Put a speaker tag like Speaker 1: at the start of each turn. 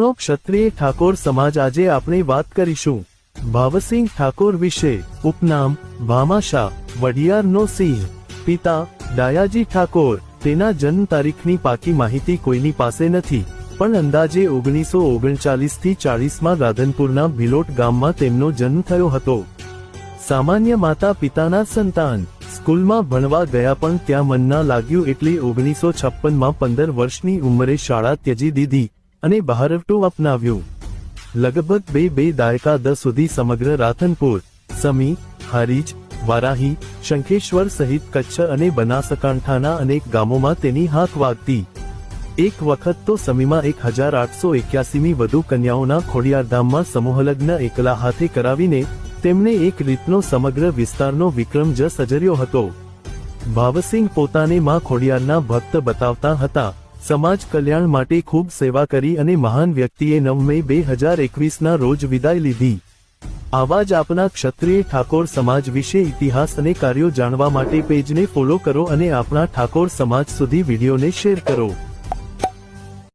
Speaker 1: નો ક્ષત્રિય ઠાકોર સમાજ આજે આપણે વાત કરીશું. ભાવસિંહ ઠાકોર વિશે ઉપનામ ભામાશા વડિયારનો સિંહ. પિતા ડાયાજી ઠાકોર, તેના જન્મ તારીખની પાકી માહિતી કોઈની પાસે નથી. પણ અંદાજે ઓગણીસો ઓગણચાલીસથી ચાળીસમાં રાધનપુરના ભિલોટ ગામમાં તેમનો જન્મ થયો હતો. સામાન્ય માતા પિતાના સંતાન સ્કૂલમાં ભણવા ગયા પણ ત્યાં મન ના લાગ્યું એટલે ઓગણીસો છપ્પનમાં પંદર વર્ષની ઉંમરે શાળા ત્યજી દીધી. અને બહારવટું અપનાવ્યું. લગભગ બે બે દાયકા દસ સુધી સમગ્ર રાથનપુર સમી, હરીજ, વારાહી, શંખેશ્વર સહિત કચ્છ અને બનાસકાંઠાના અનેક ગામોમાં તેની હાથ વાગતી. એક વખત તો સમીમાં એક હજાર આઠસો એક્યાસીમી વધુ કન્યાઓના ખોડિયારધામમાં સમૂહલગ્ન એકલા હાથે કરાવીને તેમણે એક રીતનો સમગ્ર વિસ્તારનો વિક્રમ જ સજર્યો હતો. ભાવસિંહ પોતાને માં ખોડિયારના ભક્ત બતાવતા હતા. સમાજ કલ્યાણ માટે ખૂબ સેવા કરી અને મહાન વ્યક્તિએ નવ મે બે હજાર એકવીસના રોજ વિદાય લીધી. આવા જ આપના ક્ષત્રિય ઠાકોર સમાજ વિશે ઇતિહાસ અને કાર્યો જાણવા માટે પેજને ફોલો કરો અને આપણા ઠાકોર સમાજ સુધી વિડીયોને શેર કરો.